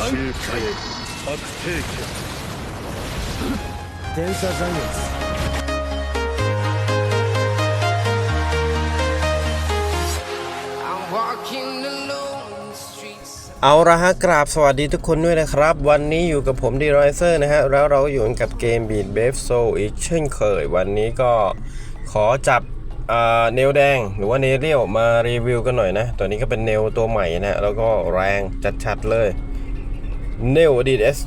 周回悪兵器天差残月 I'm walking alone in the streets. เอาละฮะกราบสวัสดีทุกคนด้วยนะครับ วันนี้อยู่กับผมดีไรเซอร์นะฮะ แล้วเราก็อยู่กับเกม Beat b a f Soul อีกเช่นเคย วันนี้ก็ขอจับอ่าเนลแดง หรือว่าเนเรียวมารีวิวกันหน่อยนะ ตัวนี้ก็เป็นเนลตัวใหม่นะ แล้วก็แรงจัดๆเลย เนลอดีตเอส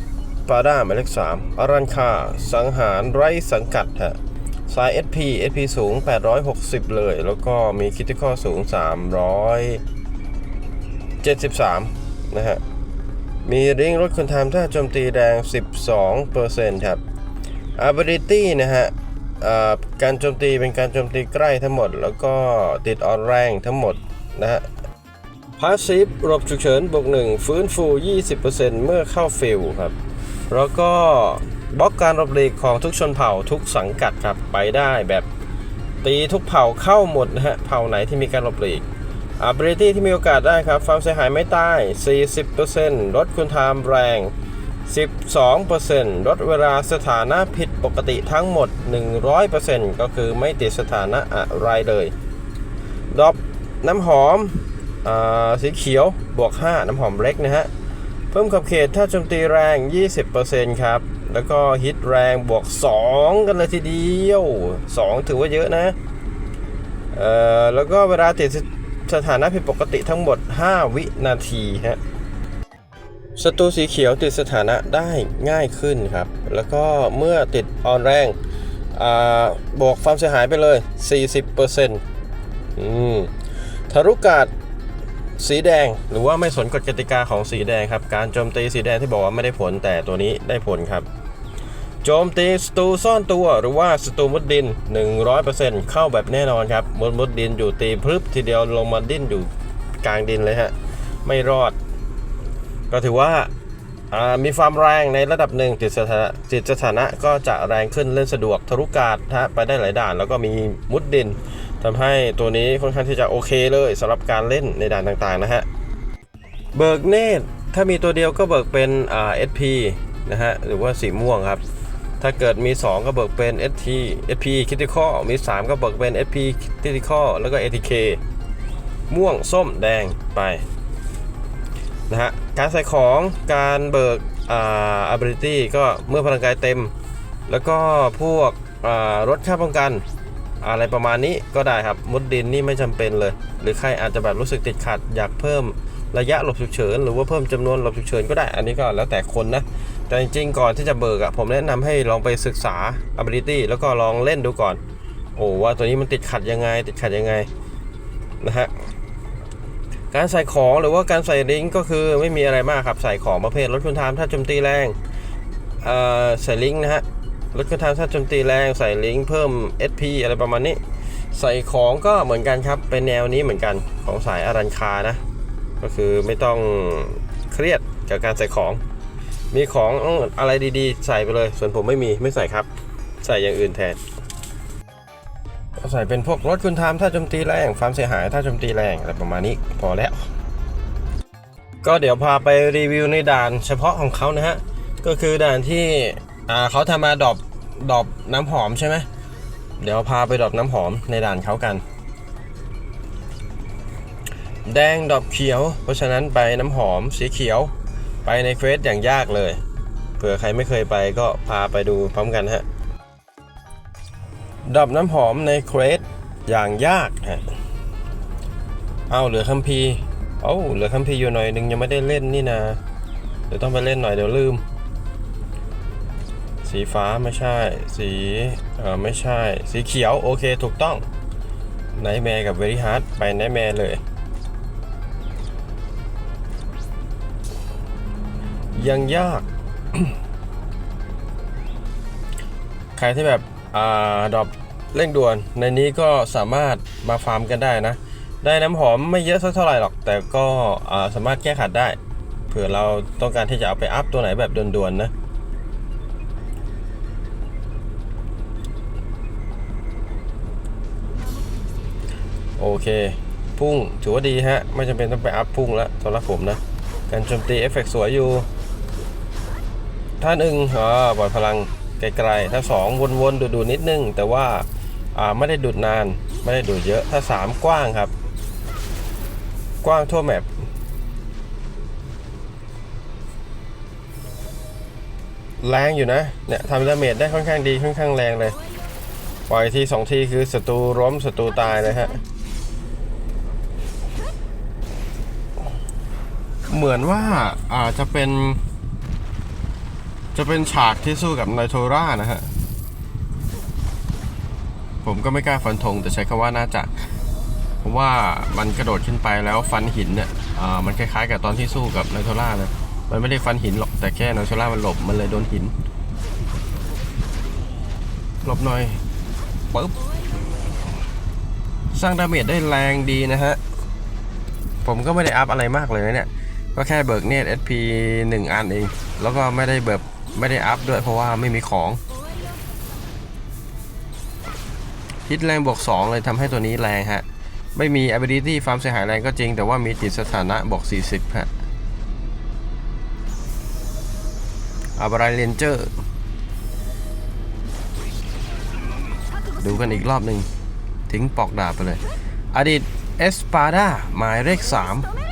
ปาด้าหมายเลข3อารันคา สังหารไร้สังกัดฮะสาย SP SP สูง 860 เลย แล้วก็มีคิติคอสูง 373 นะฮะ มีริงรถคนทำท่าโจมตีแรง 12%ครับ ability นะฮะอ่าการโจมตีเป็นการโจมตีใกล้ทั้งหมด แล้วก็ติดออนแรงทั้งหมดนะฮะ passive หลบฉุกเฉินบวกหนึ่งฟื้นฟู 20%เมื่อเข้าฟิลครับ แล้วก็บล็อกการหลบหลีกของทุกชนเผ่าทุกสังกัดครับ ไปได้แบบตีทุกเผ่าเข้าหมดนะฮะ เผ่าไหนที่มีการหลบหลีก ability ที่มีโอกาสได้ครับความเสียหายไม่ตาย 40%ลดคุณทามแรง 12%ลดเวลาสถานะผิดปกติทั้งหมด 100%ก็คือไม่ติดสถานะอะไรเลยดรอปน้ำหอม สีเขียวบวก 5 น้ำหอมเล็กนะฮะ เพิ่มขอบเขตถ้าโจมตีแรง 20%ครับ แล้วก็ฮิตแรงบวก 2 กันเลยทีเดียว 2 ถือว่าเยอะนะ เอ่อ แล้วก็เวลาติดสถานะผิดปกติทั้งหมด 5 วินาทีฮะศัตรูสีเขียวติดสถานะได้ง่ายขึ้นครับ แล้วก็เมื่อติดออนแรงบวกความเสียหายไปเลย 40%อืมทะรุกาด สีแดงหรือว่าไม่สนกฎกติกาของสีแดงครับ การโจมตีสีแดงที่บอกว่าไม่ได้ผลแต่ตัวนี้ได้ผลครับ โจมตีสตูซ่อนตัวหรือว่าสตูมุดดิน 100%เข้าแบบแน่นอนครับมุดมุดดินอยู่ตีพรึบทีเดียวลงมาดิ้นอยู่กลางดินเลยฮะไม่รอด ก็ถือว่าามีความแรงในระดับหนึ่งติดสถานะติดสถานะก็จะแรงขึ้นเล่นสะดวกทะลุกาดฮะไปได้หลายด่าน แล้วก็มีมุดดิน ทำให้ตัวนี้ค่อนข้างที่จะโอเคเลยสำหรับการเล่นในด่านต่างๆนะฮะเบิกเนตถ้ามีตัวเดียวก็เบิกเป็นอ่า SP นะฮะหรือว่าสีม่วงครับ ถ้าเกิดมี 2 ก็เบิกเป็น ST SP Critical มี 3 ก็เบิกเป็น SP Critical แล้วก็ ATK ม่วงส้มแดงไปนะฮะการใส่ของการเบิกอ่า ability ก็เมื่อพลังกายเต็ม แล้วก็พวกรถค่าป้องกัน อะไรประมาณนี้ก็ได้ครับมุดดินนี่ไม่จำเป็นเลย หรือใครอาจจะแบบรู้สึกติดขัด อยากเพิ่มระยะหลบฉุกเฉินหรือว่าเพิ่มจำนวนหลบฉุกเฉินก็ได้ อันนี้ก็แล้วแต่คนนะ แต่จริงๆ ก่อนที่จะเบิกอะผมแนะนำให้ลองไปศึกษา ability แล้วก็ลองเล่นดูก่อน โอ้ว่าตัวนี้มันติดขัดยังไง ติดขัดยังไงนะฮะการใส่ของหรือว่าการใส่ลิงก์ก็คือไม่มีอะไรมากครับใส่ของประเภทลดคุณทามถ้าโจมตีแรงเอ่อใส่ลิงก์นะฮะ ลดคุณทามถ้าโจมตีแรงใส่ลิงก์เพิ่ม SP อะไรประมาณนี้ ใส่ของก็เหมือนกันครับ เป็นแนวนี้เหมือนกันของสายอารันคานะ ก็คือไม่ต้องเครียดกับการใส่ของ มีของอะไรดีๆ ใส่ไปเลย ส่วนผมไม่มีไม่ใส่ครับ ใส่อย่างอื่นแทนใส่เป็นพวกรถคุณทามถ้าโจมตีแรงความเสียหายถ้าโจมตีแรงอะไรประมาณนี้พอแล้ว ก็เดี๋ยวพาไปรีวิวในด่านเฉพาะของเขานะฮะ ก็คือด่านที่ อ่าเขาทำมาดอปดอปน้ำหอมใช่ไหมเดี๋ยวพาไปดอปน้ำหอมในด่านเขากัน แดงดอปเขียว เพราะฉะนั้นไปน้ำหอมสีเขียว ไปในเควสอย่างยากเลยเผื่อใครไม่เคยไปก็พาไปดูพร้อมกันฮะดับน้ำหอมในเครสอย่างยากฮะเอาเหลือคัมภีร์เอ้าเหลือคัมภีร์อยู่หน่อยนึงยังไม่ได้เล่นนี่นะเดี๋ยวต้องไปเล่นหน่อยเดี๋ยวลืม สีฟ้าไม่ใช่ สีเออไม่ใช่ สีเขียว โอเคถูกต้องไนแมร์กับเวรี่ฮาร์ดไปไนแมร์เลย ยังยาก ใครที่แบบอ่าดรอปเร่งด่วน ในนี้ก็สามารถมาฟาร์มกันได้นะ ได้น้ำหอมไม่เยอะสักเท่าไหร่หรอก แต่ก็สามารถแก้ขัดได้ เผื่อเราต้องการที่จะเอาไปอัพตัวไหนแบบด่วนๆนะ โอเค พุ่งถือว่าดีฮะ ไม่จำเป็นต้องไปอัพพุ่งแล้วสำหรับผมนะ การโจมตีเอฟเฟกต์สวยอยู่ถ้าหนึ่งอ๋อปล่อยพลังไกลๆ ถ้าสองวนๆ ดูๆนิดนึง แต่ว่าอ่าไม่ได้ดูดนาน ไม่ได้ดูดเยอะ ถ้าสามกว้างครับ กว้างทั่วแมปแรงอยู่นะ เนี่ยทำดาเมจได้ค่อนข้างดี ค่อนข้างแรงเลย ปล่อยทีสองทีคือศัตรูล้มศัตรูตายเลยฮะ เหมือนว่าอาจจะเป็น จะเป็นฉากที่สู้กับไนโทรานะฮะ ผมก็ไม่กล้าฟันธงแต่ใช้คำว่าน่าจะ เพราะว่ามันกระโดดขึ้นไปแล้วฟันหินเนี่ยมันคล้ายๆ กับตอนที่สู้กับไนโทราเลยมันไม่ได้ฟันหินหรอกแต่แค่ไนโทรามันหลบมันเลยโดนหิน หลบหน่อยปึ๊บสร้างดาเมจได้แรงดีนะฮะ ผมก็ไม่ได้อัพอะไรมากเลยนะเนี่ย ก็แค่เบิกเนต SP 1 อันเอง แล้วก็ไม่ได้แบบไม่ได้อัพด้วยเพราะว่าไม่มีของฮิตแรงบวก 2 เลยทำให้ตัวนี้แรงฮะ ไม่มี ability ฟาร์มเสียหายแรงก็จริง แต่ว่ามีติดสถานะบวก 40 ฮะอาบรายเลนเจอร์ ดูกันอีกรอบหนึ่งทิ้งปอกดาบไปเลย อดีตเอสปาดาหมายเลข 3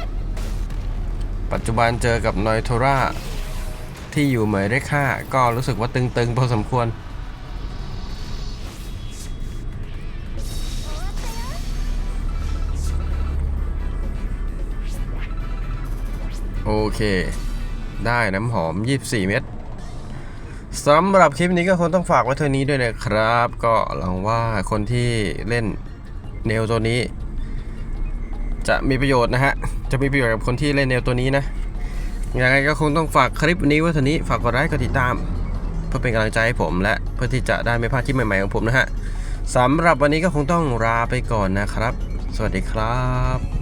ปัจจุบันเจอกับนอยโทราที่อยู่หมายเลข5ก็รู้สึกว่าตึงๆพอสมควร โอเค ได้น้ำหอม 24 เม็ดสำหรับคลิปนี้ก็คงต้องฝากไว้เท่านี้ด้วยนะครับ ก็หวังว่าคนที่เล่นแนวตัวนี้ จะมีประโยชน์นะฮะ จะมีประโยชน์กับคนที่เล่นแนวตัวนี้นะยังไงก็คงต้องฝากคลิปนี้ไว้เท่านี้ฝากกดไลค์กดติดตาม เพื่อเป็นกำลังใจให้ผมและเพื่อที่จะได้ไม่พลาดคลิปใหม่ๆของผมนะฮะสำหรับวันนี้ก็คงต้องลาไปก่อนนะครับ สวัสดีครับ